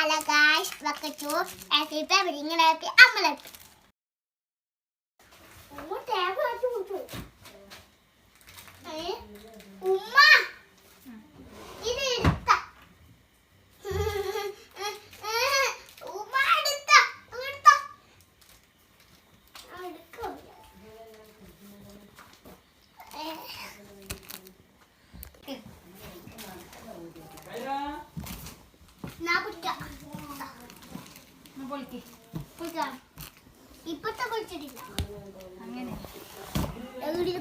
Hello guys welcome to ആക്ടി family ഇങ്ങനെ വെച്ച് കൊടുത്തു ഉമ്മ ഇപ്പത്തെ കുളിച്ചിട്ടില്ല അങ്ങനെ. എവിടെ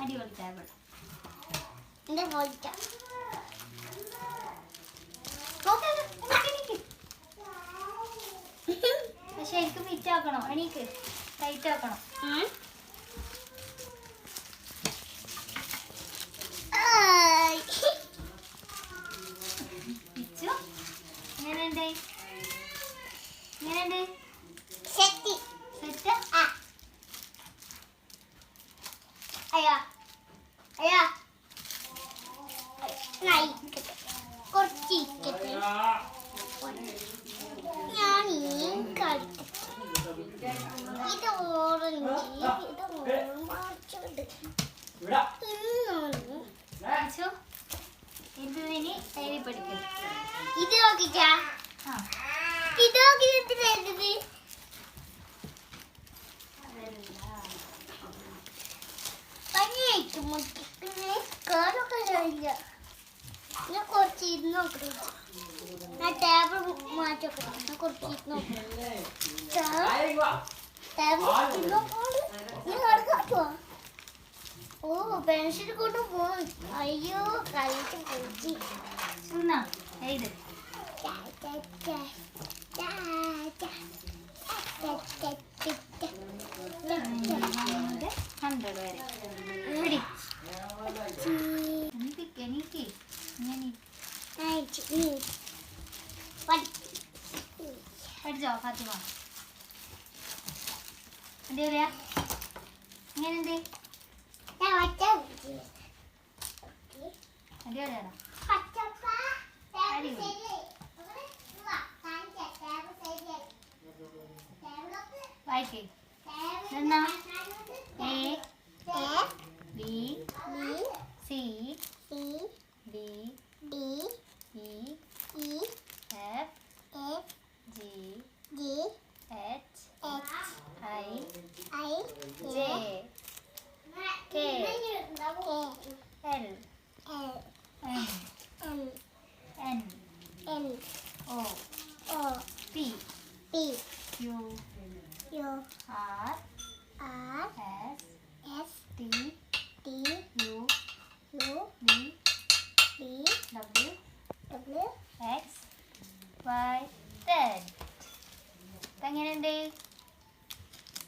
അടിപൊളി ടേബിൾ എന്റെ പോയിട്ട പക്ഷെ എനിക്ക് ഫിറ്റ് ആക്കണോ. എനിക്ക് ടൈറ്റ് ആക്കണം. ഇങ്ങനെ എങ്ങനെയുണ്ട്? എങ്ങനെയുണ്ട്? ശക്തി സെറ്റ്. ആ. അയ്യാ. അയ്യാ. നായി കുറച്ച് ഇരിക്കട്ടെ ഞാൻ ഈ കളിക്കട്ടെ ഇത് ഓറഞ്ച് ഇത് ഓറഞ്ചുണ്ട് ഇന്നൊന്ന് ഇത് ഇനി എഴുതി പഠിക്കും ഇത് നോക്കിച്ചാ ഇത് നോക്കി എന്തിനായിരുന്നത് കുറച്ച് ഇരുന്ന് നോക്കട്ടെ ആ ടേബിൾ മാറ്റി വെക്കണം ഞാൻ കുറച്ച് ഇരുന്ന് നോക്കണം ടേബിൾ ഇരുന്ന് നോക്കാണ്ട് നീ നടക്കാട്ടോ ഓ പെൻസിൽ കൊണ്ട് പോയി അയ്യോ കളിച്ച് പോയി പഠിച്ചോ ഫാത്തിമ? അടിപൊളിയാ? എങ്ങനെയുണ്ട് അടിപൊളിയാണോ വായിക്കേ. നിന്നാ? I J K L L M M N N O O P P Q Q R R S S T T U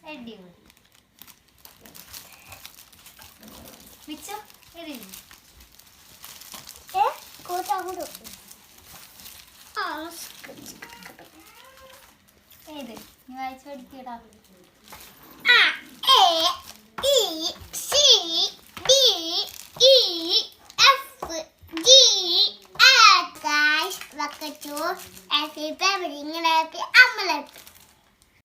അടിപൊളി മിച്ചോ എറിഞ്ഞു ഏത് നീ വായിച്ചു പഠിക്കടാ Look at you, everybody, and happy omelette.